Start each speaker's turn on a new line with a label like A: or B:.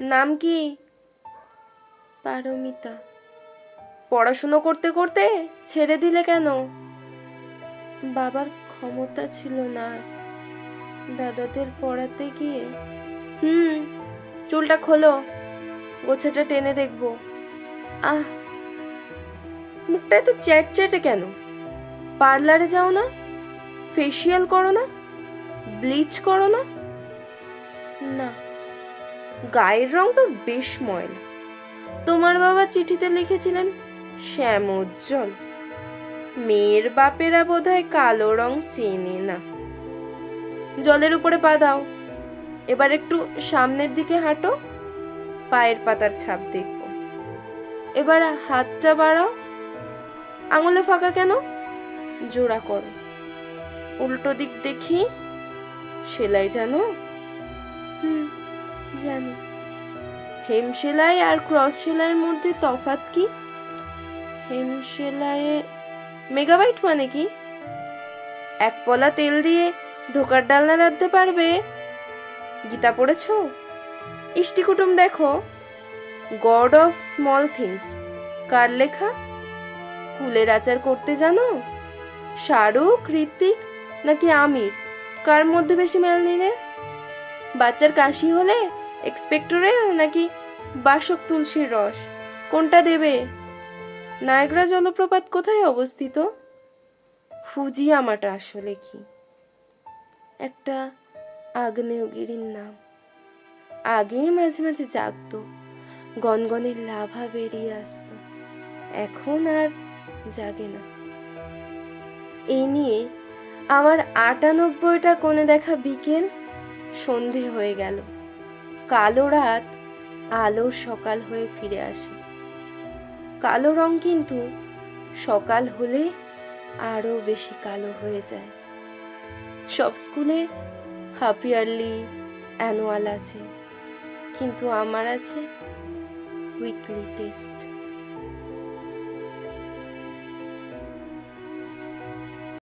A: নাম কি? পারমিতা। পড়াশুনো করতে করতে ছেড়ে দিলে কেন? বাবার ক্ষমতা ছিল না। দাদাদের পড়াতে গিয়ে। হুম চুলটা খোলো গোছাটা টেনে দেখব। আহ! মুখটা এত চ্যাট চ্যাটে কেন? পার্লারে যাও না ফেসিয়াল করো না ব্লিচ করো না। না। গায়ের রং তো বেশ ময়লা তোমার বাবা চিঠিতে লিখেছিলেন, শ্যাম উজ্জ্বল। মেয়ের বাপেরা বোধহয় কালো রং চেনে না। জলের উপরে পা দাও। এবার একটু সামনের দিকে হাঁটো, পায়ের পাতার ছাপ দেখব। এবার হাতটা বাড়াও। আঙুলে ফাঁকা কেন? জোড়া করো। উল্টো দিক দেখি, সেলাই জানো? হুম। জানি। হেম সেলাই আর ক্রস সেলাইয়ের মধ্যে তফাৎ কি? হেম সেলাইয়ে মেগাবাইট মানে কি? এক পলা তেল দিয়ে ধোকার ডালনা রাঁধতে পারবে? গীতা পড়েছ? ইষ্টি কুটুম দেখো। গড অফ স্মল থিংস, কার লেখা? কুলের আচার করতে জানো? শাহরুখ ঋত্বিক নাকি আমির? কার মধ্যে বেশি ম্যালনিনেস বাচ্চার কাশি হলে এক্সপেক্টোরেল নাকি বাসক তুলসীর রস? কোনটা দেবে? নায়গ্রা জলপ্রপাত কোথায় অবস্থিত? ফুজিয়ামাটা আসলে কি? একটা আগ্নেয়গিরির নাম। আগে মাঝে মাঝে জাগত, গনগনের লাভা বেরিয়ে আসতো। এখন আর জাগে না। এই নিয়ে আমার আটানব্বইটা কোণে দেখা বিকেল, সন্ধে হয়ে গেল। কালো রাত আলোর সকাল হয়ে ফিরে আসে। কালো রং কিন্তু সকাল হলে আরও বেশি কালো হয়ে যায়। সব স্কুলে হাফ ইয়ারলি অ্যানুয়াল আছে, কিন্তু আমার আছে উইকলি টেস্ট।